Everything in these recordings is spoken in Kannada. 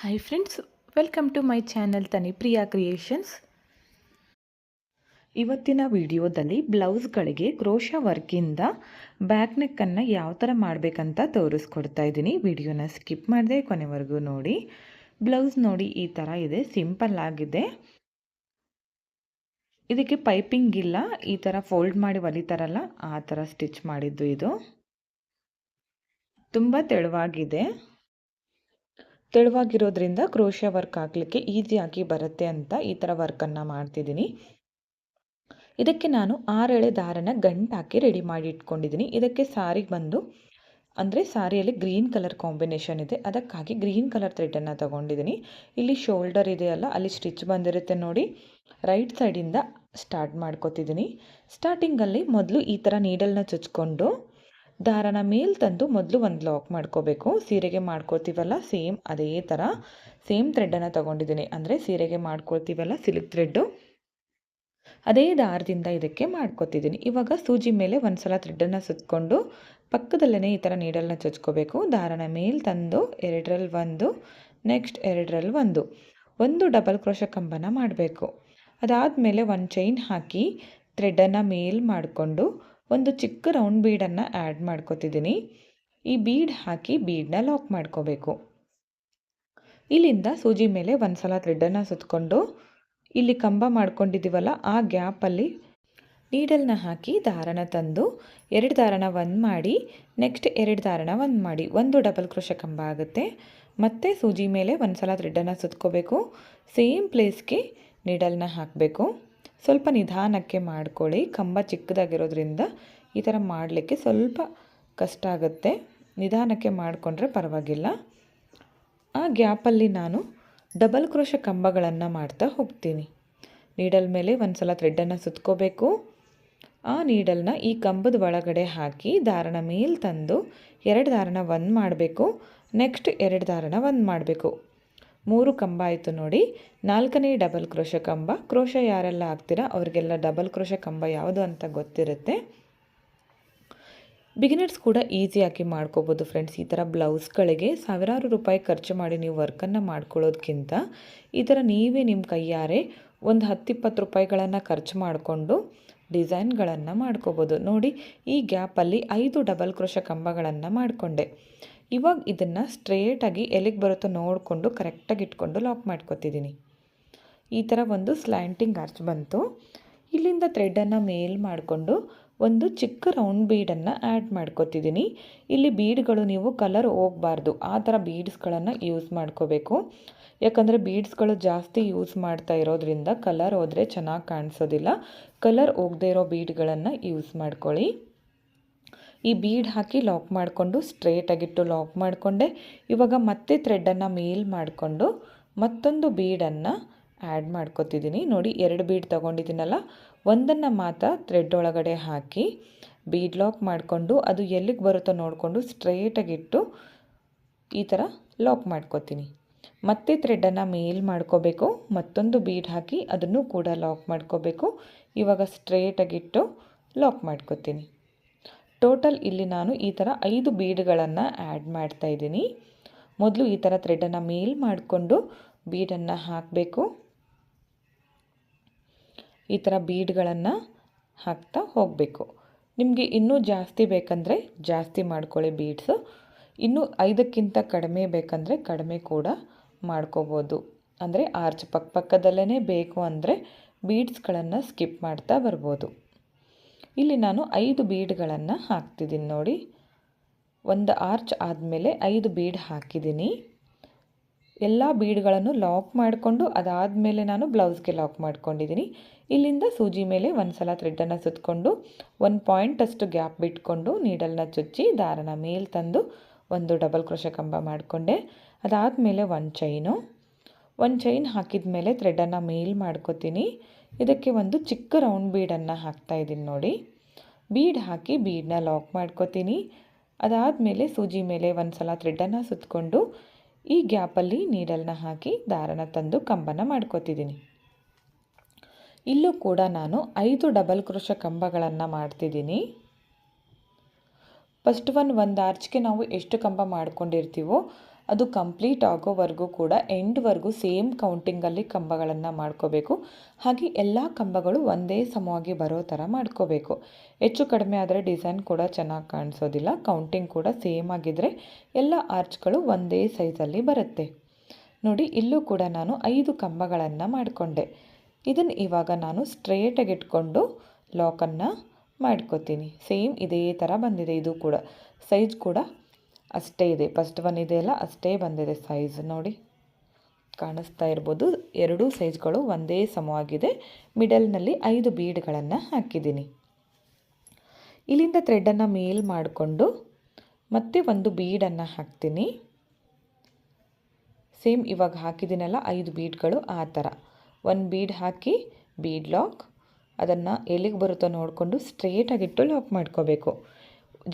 Hi friends welcome to my channel Tanipriya creations ಇವತ್ತಿನ ವಿಡಿಯೋದಲ್ಲಿ ಬ್ಲೌಸ್ಗಳಿಗೆ ಕ್ರೋಶ ವರ್ಕಿಂದ ಬ್ಯಾಕ್ ನೆಕ್ಕನ್ನು ಯಾವ ಥರ ಮಾಡಬೇಕಂತ ತೋರಿಸ್ಕೊಡ್ತಾ ಇದ್ದೀನಿ. ವಿಡಿಯೋನ ಸ್ಕಿಪ್ ಮಾಡಿದೆ ಕೊನೆವರೆಗೂ ನೋಡಿ. ಬ್ಲೌಸ್ ನೋಡಿ ಈ ಥರ ಇದೆ ಸಿಂಪಲ್ ಆಗಿದೆ. ಇದಕ್ಕೆ ಪೈಪಿಂಗ್ ಇಲ್ಲ, ಈ ಥರ ಫೋಲ್ಡ್ ಮಾಡಿ ಒಲಿತಾರಲ್ಲ, ಆ ಥರ ಸ್ಟಿಚ್ ಮಾಡಿದ್ದು ಇದು. ತುಂಬ ತೆಳುವಾಗಿದೆ. ತೆಳುವಾಗಿರೋದ್ರಿಂದ ಕ್ರೋಶ ವರ್ಕ್ ಹಾಕ್ಲಿಕ್ಕೆ ಈಸಿಯಾಗಿ ಬರುತ್ತೆ ಅಂತ ಈ ಥರ ವರ್ಕನ್ನು ಮಾಡ್ತಿದ್ದೀನಿ. ಇದಕ್ಕೆ ನಾನು ಆರೆಳೆ ದಾರನ ಗಂಟಾಕಿ ರೆಡಿ ಮಾಡಿ ಇಟ್ಕೊಂಡಿದ್ದೀನಿ. ಇದಕ್ಕೆ ಸಾರಿ ಬಂದು, ಅಂದರೆ ಸಾರಿಯಲ್ಲಿ ಗ್ರೀನ್ ಕಲರ್ ಕಾಂಬಿನೇಷನ್ ಇದೆ. ಅದಕ್ಕಾಗಿ ಗ್ರೀನ್ ಕಲರ್ ಥ್ರೆಡನ್ನು ತೊಗೊಂಡಿದ್ದೀನಿ. ಇಲ್ಲಿ ಶೋಲ್ಡರ್ ಇದೆಯಲ್ಲ ಅಲ್ಲಿ ಸ್ಟಿಚ್ ಬಂದಿರುತ್ತೆ ನೋಡಿ. ರೈಟ್ ಸೈಡಿಂದ ಸ್ಟಾರ್ಟ್ ಮಾಡ್ಕೋತಿದ್ದೀನಿ. ಸ್ಟಾರ್ಟಿಂಗಲ್ಲಿ ಮೊದಲು ಈ ಥರ ನೀಡಲ್ನ ಚುಚ್ಕೊಂಡು ದಾರನ ಮೇಲೆ ತಂದು ಮೊದಲು ಒಂದು ಲಾಕ್ ಮಾಡ್ಕೋಬೇಕು. ಸೀರೆಗೆ ಮಾಡ್ಕೊಳ್ತೀವಲ್ಲ ಸೇಮ್ ಅದೇ ಥರ ಸೇಮ್ ಥ್ರೆಡ್ಡನ್ನು ತೊಗೊಂಡಿದ್ದೀನಿ. ಅಂದರೆ ಸೀರೆಗೆ ಮಾಡ್ಕೊಳ್ತೀವಲ್ಲ ಸಿಲ್ಕ್ ಥ್ರೆಡ್ಡು ಅದೇ ದಾರದಿಂದ ಇದಕ್ಕೆ ಮಾಡ್ಕೊತಿದ್ದೀನಿ. ಇವಾಗ ಸೂಜಿ ಮೇಲೆ ಒಂದು ಸಲ ಥ್ರೆಡ್ಡನ್ನು ಸುತ್ತಕೊಂಡು ಪಕ್ಕದಲ್ಲೇ ಈ ಥರ ನೀಡಲ್ನ ಚುಚ್ಕೋಬೇಕು. ದಾರನ ಮೇಲೆ ತಂದು ಎರಡರಲ್ಲಿ ಒಂದು ನೆಕ್ಸ್ಟ್ ಎರಡರಲ್ಲಿ ಒಂದು. ಒಂದು ಡಬಲ್ ಕ್ರೋಶ ಕಂಬನ ಮಾಡಬೇಕು. ಅದಾದಮೇಲೆ ಒಂದು ಚೈನ್ ಹಾಕಿ ಥ್ರೆಡ್ಡನ್ನು ಮೇಲ್ ಮಾಡಿಕೊಂಡು ಒಂದು ಚಿಕ್ಕ ರೌಂಡ್ ಬೀಡನ್ನು ಆ್ಯಡ್ ಮಾಡ್ಕೋತಿದ್ದೀನಿ ಈ ಬೀಡ್ ಹಾಕಿ ಬೀಡನ್ನ ಲಾಕ್ ಮಾಡ್ಕೋಬೇಕು. ಇಲ್ಲಿಂದ ಸೂಜಿ ಮೇಲೆ ಒಂದು ಸಲ ಥ್ರೆಡ್ಡನ್ನು ಸುತ್ತಕೊಂಡು ಇಲ್ಲಿ ಕಂಬ ಮಾಡ್ಕೊಂಡಿದ್ದೀವಲ್ಲ ಆ ಗ್ಯಾಪಲ್ಲಿ ನೀಡಲ್ನ ಹಾಕಿ ದಾರನ ತಂದು, ಎರಡು ದಾರನ ಒಂದು ಮಾಡಿ ನೆಕ್ಸ್ಟ್ ಎರಡು ದಾರನ ಒಂದು ಮಾಡಿ. ಒಂದು ಡಬಲ್ ಕ್ರೋಶ ಕಂಬ ಆಗುತ್ತೆ. ಮತ್ತೆ ಸೂಜಿ ಮೇಲೆ ಒಂದು ಸಲ ಥ್ರೆಡ್ಡನ್ನು ಸುತ್ಕೋಬೇಕು. ಸೇಮ್ ಪ್ಲೇಸ್ಗೆ ನೀಡಲ್ನ ಹಾಕಬೇಕು. ಸ್ವಲ್ಪ ನಿಧಾನಕ್ಕೆ ಮಾಡ್ಕೊಳ್ಳಿ. ಕಂಬ ಚಿಕ್ಕದಾಗಿರೋದ್ರಿಂದ ಈ ಥರ ಮಾಡಲಿಕ್ಕೆ ಸ್ವಲ್ಪ ಕಷ್ಟ ಆಗುತ್ತೆ. ನಿಧಾನಕ್ಕೆ ಮಾಡಿಕೊಂಡ್ರೆ ಪರವಾಗಿಲ್ಲ. ಆ ಗ್ಯಾಪಲ್ಲಿ ನಾನು ಡಬಲ್ ಕ್ರೋಶ ಕಂಬಗಳನ್ನು ಮಾಡ್ತಾ ಹೋಗ್ತೀನಿ. ನೀಡಲ್ ಮೇಲೆ ಒಂದು ಸಲ ಥ್ರೆಡ್ಡನ್ನು ಸುತ್ಕೋಬೇಕು. ಆ ನೀಡಲ್ನ ಈ ಕಂಬದ ಒಳಗಡೆ ಹಾಕಿ ದಾರನ ಮೇಲೆ ತಂದು ಎರಡು ದಾರನ ಒಂದು ಮಾಡಬೇಕು. ನೆಕ್ಸ್ಟ್ ಎರಡು ದಾರನ ಒಂದು ಮಾಡಬೇಕು. ಮೂರು ಕಂಬ ಆಯಿತು ನೋಡಿ. ನಾಲ್ಕನೇ ಡಬಲ್ ಕ್ರೋಶ ಕಂಬ. ಕ್ರೋಶ ಯಾರೆಲ್ಲ ಹಾಕ್ತೀರಾ ಅವರಿಗೆಲ್ಲ ಡಬಲ್ ಕ್ರೋಶ ಕಂಬ ಯಾವುದು ಅಂತ ಗೊತ್ತಿರುತ್ತೆ. ಬಿಗಿನರ್ಸ್ ಕೂಡ ಈಸಿಯಾಗಿ ಮಾಡ್ಕೋಬೋದು ಫ್ರೆಂಡ್ಸ್. ಈ ಥರ ಬ್ಲೌಸ್ಗಳಿಗೆ ಸಾವಿರಾರು ರೂಪಾಯಿ ಖರ್ಚು ಮಾಡಿ ನೀವು ವರ್ಕನ್ನು ಮಾಡ್ಕೊಳ್ಳೋದಕ್ಕಿಂತ ಈ ಥರ ನೀವೇ ನಿಮ್ಮ ಕೈಯಾರೆ ಒಂದು ಹತ್ತಿಪ್ಪತ್ತು ರೂಪಾಯಿಗಳನ್ನು ಖರ್ಚು ಮಾಡಿಕೊಂಡು ಡಿಸೈನ್ಗಳನ್ನು ಮಾಡ್ಕೋಬೋದು. ನೋಡಿ, ಈ ಗ್ಯಾಪಲ್ಲಿ ಐದು ಡಬಲ್ ಕ್ರೋಶ ಕಂಬಗಳನ್ನು ಮಾಡಿಕೊಂಡೆ. ಇವಾಗ ಇದನ್ನು ಸ್ಟ್ರೇಟಾಗಿ ಎಲೆಗೆ ಬರುತ್ತೋ ನೋಡಿಕೊಂಡು ಕರೆಕ್ಟಾಗಿ ಇಟ್ಕೊಂಡು ಲಾಕ್ ಮಾಡ್ಕೋತಿದ್ದೀನಿ ಈ ಥರ ಒಂದು ಸ್ಲ್ಯಾಂಟಿಂಗ್ ಆರ್ಚ್ ಬಂತು. ಇಲ್ಲಿಂದ ಥ್ರೆಡನ್ನು ಮೇಲ್ ಮಾಡಿಕೊಂಡು ಒಂದು ಚಿಕ್ಕ ರೌಂಡ್ ಬೀಡನ್ನು ಆ್ಯಡ್ ಮಾಡ್ಕೊತಿದ್ದೀನಿ ಇಲ್ಲಿ ಬೀಡ್ಗಳು ನೀವು ಕಲರ್ ಹೋಗಬಾರ್ದು. ಆ ಥರ ಬೀಡ್ಸ್ಗಳನ್ನು ಯೂಸ್ ಮಾಡ್ಕೋಬೇಕು. ಯಾಕಂದರೆ ಬೀಡ್ಸ್ಗಳು ಜಾಸ್ತಿ ಯೂಸ್ ಮಾಡ್ತಾ ಇರೋದ್ರಿಂದ ಕಲರ್ ಹೋದರೆ ಚೆನ್ನಾಗಿ ಕಾಣಿಸೋದಿಲ್ಲ. ಕಲರ್ ಹೋಗದೇ ಇರೋ ಬೀಡ್ಗಳನ್ನು ಯೂಸ್ ಮಾಡ್ಕೊಳ್ಳಿ. ಈ ಬೀಡ್ ಹಾಕಿ ಲಾಕ್ ಮಾಡಿಕೊಂಡು ಸ್ಟ್ರೇಟಾಗಿಟ್ಟು ಲಾಕ್ ಮಾಡಿಕೊಂಡೆ. ಇವಾಗ ಮತ್ತೆ ಥ್ರೆಡ್ಡನ್ನು ಮೇಲ್ ಮಾಡಿಕೊಂಡು ಮತ್ತೊಂದು ಬೀಡನ್ನು ಆ್ಯಡ್ ಮಾಡ್ಕೊತಿದ್ದೀನಿ ನೋಡಿ, ಎರಡು ಬೀಡ್ ತೊಗೊಂಡಿದ್ದೀನಲ್ಲ, ಒಂದನ್ನು ಮಾತ್ರ ಥ್ರೆಡ್ ಒಳಗಡೆ ಹಾಕಿ ಬೀಡ್ ಲಾಕ್ ಮಾಡಿಕೊಂಡು ಅದು ಎಲ್ಲಿಗೆ ಬರುತ್ತೋ ನೋಡಿಕೊಂಡು ಸ್ಟ್ರೇಟಾಗಿಟ್ಟು ಈ ಥರ ಲಾಕ್ ಮಾಡ್ಕೊತೀನಿ. ಮತ್ತೆ ಥ್ರೆಡ್ಡನ್ನು ಮೇಲ್ ಮಾಡ್ಕೋಬೇಕು, ಮತ್ತೊಂದು ಬೀಡ್ ಹಾಕಿ ಅದನ್ನು ಕೂಡ ಲಾಕ್ ಮಾಡ್ಕೋಬೇಕು. ಇವಾಗ ಸ್ಟ್ರೇಟಾಗಿಟ್ಟು ಲಾಕ್ ಮಾಡ್ಕೋತೀನಿ. ಟೋಟಲ್ ಇಲ್ಲಿ ನಾನು ಈ ಥರ ಐದು ಬೀಡ್ಗಳನ್ನು ಆ್ಯಡ್ ಮಾಡ್ತಾ ಇದ್ದೀನಿ. ಮೊದಲು ಈ ಥರ ಥ್ರೆಡನ್ನು ಮೇಲ್ ಮಾಡಿಕೊಂಡು ಬೀಡನ್ನು ಹಾಕಬೇಕು. ಈ ಥರ ಬೀಡ್ಗಳನ್ನು ಹಾಕ್ತಾ ಹೋಗಬೇಕು. ನಿಮಗೆ ಇನ್ನೂ ಜಾಸ್ತಿ ಬೇಕಂದರೆ ಜಾಸ್ತಿ ಮಾಡ್ಕೊಳ್ಳಿ ಬೀಡ್ಸು ಇನ್ನೂ ಐದಕ್ಕಿಂತ ಕಡಿಮೆ ಬೇಕಂದರೆ ಕಡಿಮೆ ಕೂಡ ಮಾಡ್ಕೋಬೋದು. ಅಂದರೆ ಆರ್ಚ್ ಪಕ್ಕಪಕ್ಕದಲ್ಲೇ ಬೇಕು ಅಂದರೆ ಬೀಡ್ಸ್ಗಳನ್ನು ಸ್ಕಿಪ್ ಮಾಡ್ತಾ ಬರ್ಬೋದು. ಇಲ್ಲಿ ನಾನು ಐದು ಬೀಡ್ಗಳನ್ನು ಹಾಕ್ತಿದ್ದೀನಿ ನೋಡಿ. ಒಂದು ಆರ್ಚ್ ಆದಮೇಲೆ ಐದು ಬೀಡ್ ಹಾಕಿದ್ದೀನಿ. ಎಲ್ಲ ಬೀಡ್ಗಳನ್ನು ಲಾಕ್ ಮಾಡಿಕೊಂಡು ಅದಾದಮೇಲೆ ನಾನು ಬ್ಲೌಸ್ಗೆ ಲಾಕ್ ಮಾಡ್ಕೊಂಡಿದ್ದೀನಿ. ಇಲ್ಲಿಂದ ಸೂಜಿ ಮೇಲೆ ಒಂದು ಸಲ ಥ್ರೆಡ್ಡನ್ನು ಸುತ್ತಕೊಂಡು ಒಂದು ಪಾಯಿಂಟಷ್ಟು ಗ್ಯಾಪ್ ಬಿಟ್ಕೊಂಡು ನೀಡಲ್ನ ಚುಚ್ಚಿ ದಾರನ ಮೇಲೆ ತಂದು ಒಂದು ಡಬಲ್ ಕ್ರೋಶ ಕಂಬ ಮಾಡಿಕೊಂಡೆ. ಅದಾದಮೇಲೆ ಒಂದು ಚೈನು. ಒಂದು ಚೈನ್ ಹಾಕಿದ ಮೇಲೆ ಥ್ರೆಡ್ಡನ್ನು ಮೇಲ್ ಮಾಡ್ಕೋತೀನಿ. ಇದಕ್ಕೆ ಒಂದು ಚಿಕ್ಕ ರೌಂಡ್ ಬೀಡನ್ನು ಹಾಕ್ತಾಯಿದ್ದೀನಿ ನೋಡಿ. ಬೀಡ್ ಹಾಕಿ ಬೀಡನ್ನ ಲಾಕ್ ಮಾಡ್ಕೋತೀನಿ. ಅದಾದಮೇಲೆ ಸೂಜಿ ಮೇಲೆ ಒಂದು ಸಲ ಥ್ರೆಡ್ಡನ್ನು ಸುತ್ತಕೊಂಡು ಈ ಗ್ಯಾಪಲ್ಲಿ ನೀಡಲ್ನ ಹಾಕಿ ದಾರನ ತಂದು ಕಂಬನ ಮಾಡ್ಕೋತಿದ್ದೀನಿ. ಇಲ್ಲೂ ಕೂಡ ನಾನು ಐದು ಡಬಲ್ ಕ್ರೋಶ ಕಂಬಗಳನ್ನು ಮಾಡ್ತಿದ್ದೀನಿ. ಫಸ್ಟ್ ಒನ್ ಒಂದು ಆರ್ಚ್ಗೆ ನಾವು ಎಷ್ಟು ಕಂಬ ಮಾಡ್ಕೊಂಡಿರ್ತೀವೋ ಅದು ಕಂಪ್ಲೀಟ್ ಆಗೋವರೆಗೂ ಕೂಡ ಎಂಡ್ವರೆಗೂ ಸೇಮ್ ಕೌಂಟಿಂಗಲ್ಲಿ ಕಂಬಗಳನ್ನು ಮಾಡ್ಕೋಬೇಕು. ಹಾಗೆ ಎಲ್ಲ ಕಂಬಗಳು ಒಂದೇ ಸಮವಾಗಿ ಬರೋ ಥರ ಮಾಡ್ಕೋಬೇಕು. ಹೆಚ್ಚು ಕಡಿಮೆ ಆದರೆ ಡಿಸೈನ್ ಕೂಡ ಚೆನ್ನಾಗಿ ಕಾಣಿಸೋದಿಲ್ಲ, ಕೌಂಟಿಂಗ್ ಕೂಡ ಸೇಮ್ ಆಗಿದ್ದರೆ ಎಲ್ಲ ಆರ್ಚ್ಗಳು ಒಂದೇ ಸೈಜಲ್ಲಿ ಬರುತ್ತೆ. ನೋಡಿ, ಇಲ್ಲೂ ಕೂಡ ನಾನು ಐದು ಕಂಬಗಳನ್ನು ಮಾಡಿಕೊಂಡೆ. ಇದನ್ನು ಇವಾಗ ನಾನು ಸ್ಟ್ರೇಟಾಗಿ ಇಟ್ಕೊಂಡು ಲಾಕನ್ನು ಮಾಡ್ಕೋತೀನಿ. ಸೇಮ್ ಇದೇ ಥರ ಬಂದಿದೆ ಇದು ಕೂಡ. ಸೈಜ್ ಕೂಡ ಅಷ್ಟೇ ಇದೆ. ಫಸ್ಟ್ ಒನ್ ಇದೆಯಲ್ಲ ಅಷ್ಟೇ ಬಂದಿದೆ ಸೈಜ್ ನೋಡಿ. ಕಾಣಿಸ್ತಾ ಇರ್ಬೋದು. ಎರಡೂ ಸೈಜ್ಗಳು ಒಂದೇ ಸಮವಾಗಿದೆ. ಮಿಡಲ್ನಲ್ಲಿ ಐದು ಬೀಡ್ಗಳನ್ನು ಹಾಕಿದ್ದೀನಿ. ಇಲ್ಲಿಂದ ಥ್ರೆಡನ್ನು ಮೇಲ್ ಮಾಡಿಕೊಂಡು ಮತ್ತೆ ಒಂದು ಬೀಡನ್ನು ಹಾಕ್ತೀನಿ. ಸೇಮ್ ಇವಾಗ ಹಾಕಿದ್ದೀನಲ್ಲ, ಐದು ಬೀಡ್ಗಳು ಆ ಥರ. ಒಂದು ಬೀಡ್ ಹಾಕಿ ಬೀಡ್ ಲಾಕ್ ಅದನ್ನು ಎಲ್ಲಿಗೆ ಬರುತ್ತೋ ನೋಡಿಕೊಂಡು ಸ್ಟ್ರೇಟಾಗಿಟ್ಟು ಲಾಕ್ ಮಾಡ್ಕೋಬೇಕು.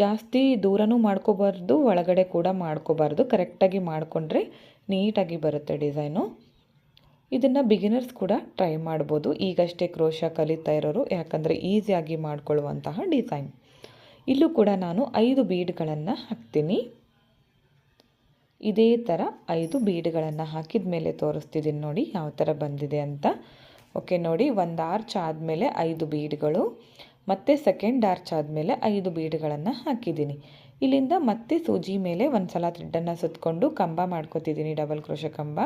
ಜಾಸ್ತಿ ದೂರನೂ ಮಾಡ್ಕೋಬಾರ್ದು, ಒಳಗಡೆ ಕೂಡ ಮಾಡ್ಕೋಬಾರ್ದು. ಕರೆಕ್ಟಾಗಿ ಮಾಡಿಕೊಂಡ್ರೆ ನೀಟಾಗಿ ಬರುತ್ತೆ ಡಿಸೈನು. ಇದನ್ನು ಬಿಗಿನರ್ಸ್ ಕೂಡ ಟ್ರೈ ಮಾಡ್ಬೋದು. ಈಗಷ್ಟೇ ಕ್ರೋಶ ಕಲಿತಾ ಇರೋರು, ಯಾಕಂದರೆ ಈಸಿಯಾಗಿ ಮಾಡಿಕೊಳ್ಳುವಂತಹ ಡಿಸೈನ್. ಇಲ್ಲೂ ಕೂಡ ನಾನು ಐದು ಬೀಡ್ಗಳನ್ನು ಹಾಕ್ತೀನಿ. ಇದೇ ಥರ ಐದು ಬೀಡ್ಗಳನ್ನು ಹಾಕಿದ ಮೇಲೆ ತೋರಿಸ್ತಿದ್ದೀನಿ ನೋಡಿ, ಯಾವ ಥರ ಬಂದಿದೆ ಅಂತ. ಓಕೆ, ನೋಡಿ, ಒಂದು ಆರ್ಚ್ ಆದಮೇಲೆ ಐದು ಬೀಡ್ಗಳು. ಮತ್ತು ಸೆಕೆಂಡ್ ಆರ್ಚ್ ಆದಮೇಲೆ ಐದು ಬೀಡ್ಗಳನ್ನು ಹಾಕಿದ್ದೀನಿ. ಇಲ್ಲಿಂದ ಮತ್ತೆ ಸೂಜಿ ಮೇಲೆ ಒಂದು ಸಲ ಥ್ರೆಡ್ಡನ್ನು ಸುತ್ತಕೊಂಡು ಕಂಬ ಮಾಡ್ಕೊತಿದ್ದೀನಿ ಡಬಲ್ ಕ್ರೋಶ ಕಂಬ.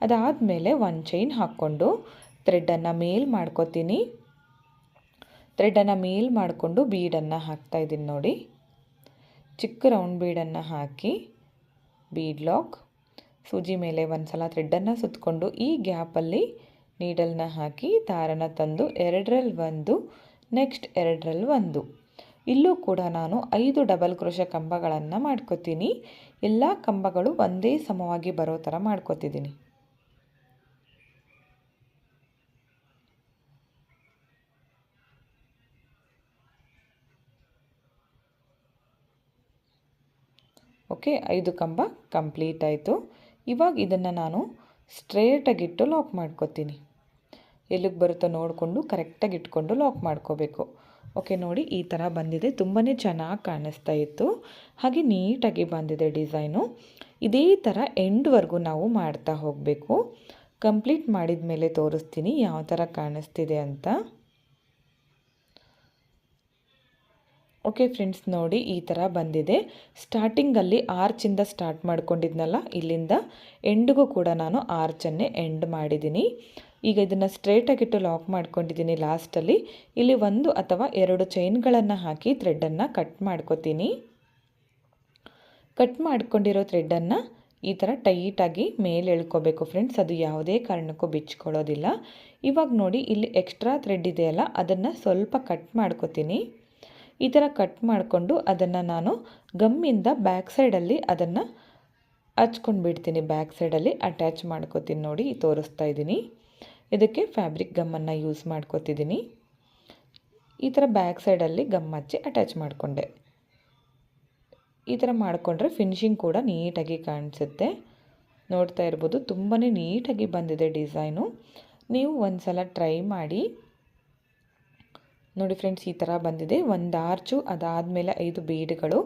ಅದಾದಮೇಲೆ ಒಂದು ಚೈನ್ ಹಾಕ್ಕೊಂಡು ಥ್ರೆಡ್ಡನ್ನು ಮೇಲ್ ಮಾಡ್ಕೊತೀನಿ. ಥ್ರೆಡ್ಡನ್ನು ಮೇಲ್ ಮಾಡಿಕೊಂಡು ಬೀಡನ್ನು ಹಾಕ್ತಾಯಿದ್ದೀನಿ ನೋಡಿ. ಚಿಕ್ಕ ರೌಂಡ್ ಬೀಡನ್ನು ಹಾಕಿ ಬೀಡ್ ಲಾಕ್ ಸೂಜಿ ಮೇಲೆ ಒಂದು ಸಲ ಥ್ರೆಡ್ಡನ್ನು ಸುತ್ತಕೊಂಡು ಈ ಗ್ಯಾಪಲ್ಲಿ ನೀಡಲ್ನ ಹಾಕಿ ದಾರನ ತಂದು ಎರಡರಲ್ಲಿ ಒಂದು ನೆಕ್ಸ್ಟ್ ಎರಡರಲ್ಲಿ ಒಂದು. ಇಲ್ಲೂ ಕೂಡ ನಾನು ಐದು ಡಬಲ್ ಕ್ರೋಶ ಕಂಬಗಳನ್ನು ಮಾಡ್ಕೋತೀನಿ. ಎಲ್ಲ ಕಂಬಗಳು ಒಂದೇ ಸಮವಾಗಿ ಬರೋ ಥರ ಮಾಡ್ಕೋತಿದ್ದೀನಿ. ಓಕೆ, ಐದು ಕಂಬ ಕಂಪ್ಲೀಟ್ ಆಯಿತು. ಇವಾಗ ಇದನ್ನು ನಾನು ಸ್ಟ್ರೇಟಾಗಿಟ್ಟು ಲಾಕ್ ಮಾಡ್ಕೋತೀನಿ. ಎಲ್ಲಿಗೆ ಬರುತ್ತೋ ನೋಡಿಕೊಂಡು ಕರೆಕ್ಟಾಗಿ ಇಟ್ಕೊಂಡು ಲಾಕ್ ಮಾಡ್ಕೋಬೇಕು. ಓಕೆ ನೋಡಿ ಈ ಥರ ಬಂದಿದೆ. ತುಂಬಾ ಚೆನ್ನಾಗಿ ಕಾಣಿಸ್ತಾ ಇತ್ತು. ಹಾಗೆ ನೀಟಾಗಿ ಬಂದಿದೆ ಡಿಸೈನು. ಇದೇ ಥರ ಎಂಡ್ವರೆಗೂ ನಾವು ಮಾಡ್ತಾ ಹೋಗಬೇಕು. ಕಂಪ್ಲೀಟ್ ಮಾಡಿದ ಮೇಲೆ ತೋರಿಸ್ತೀನಿ ಯಾವ ಥರ ಕಾಣಿಸ್ತಿದೆ ಅಂತ. ಓಕೆ ಫ್ರೆಂಡ್ಸ್ ನೋಡಿ ಈ ಥರ ಬಂದಿದೆ. ಸ್ಟಾರ್ಟಿಂಗಲ್ಲಿ ಆರ್ಚಿಂದ ಸ್ಟಾರ್ಟ್ ಮಾಡ್ಕೊಂಡಿದ್ನಲ್ಲ, ಇಲ್ಲಿಂದ ಎಂಡ್ಗೂ ಕೂಡ ನಾನು ಆರ್ಚನ್ನೇ ಎಂಡ್ ಮಾಡಿದ್ದೀನಿ ಈಗ ಇದನ್ನು ಸ್ಟ್ರೇಟಾಗಿಟ್ಟು ಲಾಕ್ ಮಾಡ್ಕೊಂಡಿದ್ದೀನಿ ಲಾಸ್ಟಲ್ಲಿ ಇಲ್ಲಿ ಒಂದು ಅಥವಾ ಎರಡು ಚೈನ್ಗಳನ್ನು ಹಾಕಿ ಥ್ರೆಡ್ಡನ್ನು ಕಟ್ ಮಾಡ್ಕೋತೀನಿ. ಕಟ್ ಮಾಡ್ಕೊಂಡಿರೋ ಥ್ರೆಡ್ಡನ್ನು ಈ ಥರ ಟೈಟಾಗಿ ಮೇಲೆ ಎಳ್ಕೋಬೇಕು ಫ್ರೆಂಡ್ಸ್ ಅದು ಯಾವುದೇ ಕಾರಣಕ್ಕೂ ಬಿಚ್ಕೊಳ್ಳೋದಿಲ್ಲ. ಇವಾಗ ನೋಡಿ, ಇಲ್ಲಿ ಎಕ್ಸ್ಟ್ರಾ ಥ್ರೆಡ್ ಇದೆಯಲ್ಲ, ಅದನ್ನು ಸ್ವಲ್ಪ ಕಟ್ ಮಾಡ್ಕೋತೀನಿ. ಈ ಥರ ಕಟ್ ಮಾಡಿಕೊಂಡು ಅದನ್ನು ನಾನು ಗಮ್ಮಿಂದ ಬ್ಯಾಕ್ ಸೈಡಲ್ಲಿ ಅದನ್ನು ಹಚ್ಕೊಂಡು ಬಿಡ್ತೀನಿ ಬ್ಯಾಕ್ ಸೈಡಲ್ಲಿ ಅಟ್ಯಾಚ್ ಮಾಡ್ಕೋತೀನಿ ನೋಡಿ, ತೋರಿಸ್ತಾ ಇದ್ದೀನಿ ಇದಕ್ಕೆ ಫ್ಯಾಬ್ರಿಕ್ ಗಮ್ಮನ್ನು ಯೂಸ್ ಮಾಡ್ಕೋತಿದ್ದೀನಿ ಈ ಥರ ಬ್ಯಾಕ್ ಸೈಡಲ್ಲಿ ಗಮ್ ಹಚ್ಚಿ ಅಟ್ಯಾಚ್ ಮಾಡಿಕೊಂಡೆ. ಈ ಥರ ಮಾಡಿಕೊಂಡ್ರೆ ಫಿನಿಶಿಂಗ್ ಕೂಡ ನೀಟಾಗಿ ಕಾಣಿಸುತ್ತೆ. ನೋಡ್ತಾ ಇರ್ಬೋದು ತುಂಬಾ ನೀಟಾಗಿ ಬಂದಿದೆ ಡಿಸೈನು ನೀವು ಒಂದು ಸಲ ಟ್ರೈ ಮಾಡಿ. ನೋಡಿ ಫ್ರೆಂಡ್ಸ್ ಈ ಥರ ಬಂದಿದೆ. ಒಂದು ಆರ್ಚು ಅದಾದಮೇಲೆ ಐದು ಬೀಡ್ಗಳು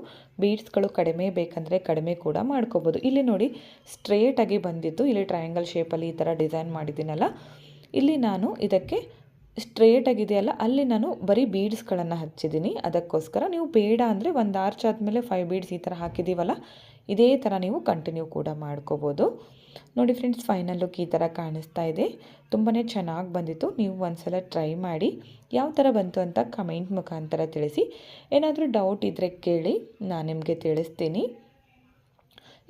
ಬೀಡ್ಸ್ಗಳು ಕಡಿಮೆ ಬೇಕಂದರೆ ಕಡಿಮೆ ಕೂಡ ಮಾಡ್ಕೋಬೋದು. ಇಲ್ಲಿ ನೋಡಿ ಸ್ಟ್ರೇಟಾಗಿ ಬಂದಿದ್ದು, ಇಲ್ಲಿ ಟ್ರಯಾಂಗಲ್ ಶೇಪಲ್ಲಿ ಈ ಥರ ಡಿಸೈನ್ ಮಾಡಿದ್ದೀನಲ್ಲ. ಇಲ್ಲಿ ನಾನು ಇದಕ್ಕೆ ಸ್ಟ್ರೇಟ್ ಆಗಿದೆಯಲ್ಲ, ಅಲ್ಲಿ ನಾನು ಬರೀ ಬೀಡ್ಸ್ಗಳನ್ನು ಹಚ್ಚಿದ್ದೀನಿ ಅದಕ್ಕೋಸ್ಕರ ನೀವು ಬೇಡ ಅಂದರೆ ಒಂದು ಆರ್ಚ್ ಆದಮೇಲೆ ಫೈವ್ ಬೀಡ್ಸ್ ಈ ಥರ ಹಾಕಿದ್ದೀವಲ್ಲ ಇದೇ ಥರ ನೀವು ಕಂಟಿನ್ಯೂ ಕೂಡ ಮಾಡ್ಕೋಬೋದು. ನೋಡಿ ಫ್ರೆಂಡ್ಸ್ ಫೈನಲ್ ಲುಕ್ ಈ ಥರ ಕಾಣಿಸ್ತಾ ಇದೆ. ತುಂಬಾ ಚೆನ್ನಾಗಿ ಬಂದಿತ್ತು. ನೀವು ಒಂದ್ಸಲ ಟ್ರೈ ಮಾಡಿ, ಯಾವ ಥರ ಬಂತು ಅಂತ ಕಮೆಂಟ್ ಮುಖಾಂತರ ತಿಳಿಸಿ. ಏನಾದರೂ ಡೌಟ್ ಇದ್ದರೆ ಕೇಳಿ, ನಾನು ನಿಮಗೆ ತಿಳಿಸ್ತೀನಿ.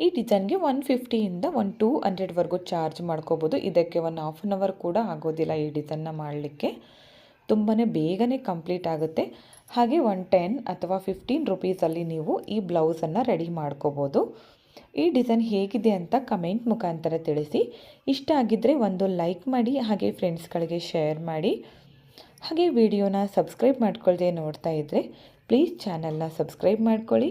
ಈ ಡಿಸೈನ್ಗೆ ಒನ್ ಫಿಫ್ಟಿಯಿಂದ ಒನ್ ಟೂ ಹಂಡ್ರೆಡ್ವರೆಗೂ ಚಾರ್ಜ್ ಮಾಡ್ಕೋಬೋದು. ಇದಕ್ಕೆ ಒನ್ ಹಾಫ್ ಆನ್ ಅವರ್ ಕೂಡ ಆಗೋದಿಲ್ಲ ಈ ಡಿಸೈನ್ನ ಮಾಡಲಿಕ್ಕೆ. ತುಂಬಾ ಬೇಗನೆ ಕಂಪ್ಲೀಟ್ ಆಗುತ್ತೆ. ಹಾಗೆ ಒನ್ ಟೆನ್ ಅಥವಾ ಫಿಫ್ಟೀನ್ ರುಪೀಸಲ್ಲಿ ನೀವು ಈ ಬ್ಲೌಸನ್ನು ರೆಡಿ ಮಾಡ್ಕೋಬೋದು. ಈ ಡಿಸೈನ್ ಹೇಗಿದೆ ಅಂತ ಕಮೆಂಟ್ ಮುಖಾಂತರ ತಿಳಿಸಿ. ಇಷ್ಟ ಆಗಿದ್ದರೆ ಒಂದು ಲೈಕ್ ಮಾಡಿ, ಹಾಗೆ ಫ್ರೆಂಡ್ಸ್ಗಳಿಗೆ ಶೇರ್ ಮಾಡಿ. ಹಾಗೆ ವಿಡಿಯೋನ ಸಬ್ಸ್ಕ್ರೈಬ್ ಮಾಡ್ಕೊಳ್ಳದೆ ನೋಡ್ತಾ ಇದ್ದರೆ ಪ್ಲೀಸ್ ಚಾನಲ್ನ ಸಬ್ಸ್ಕ್ರೈಬ್ ಮಾಡ್ಕೊಳ್ಳಿ.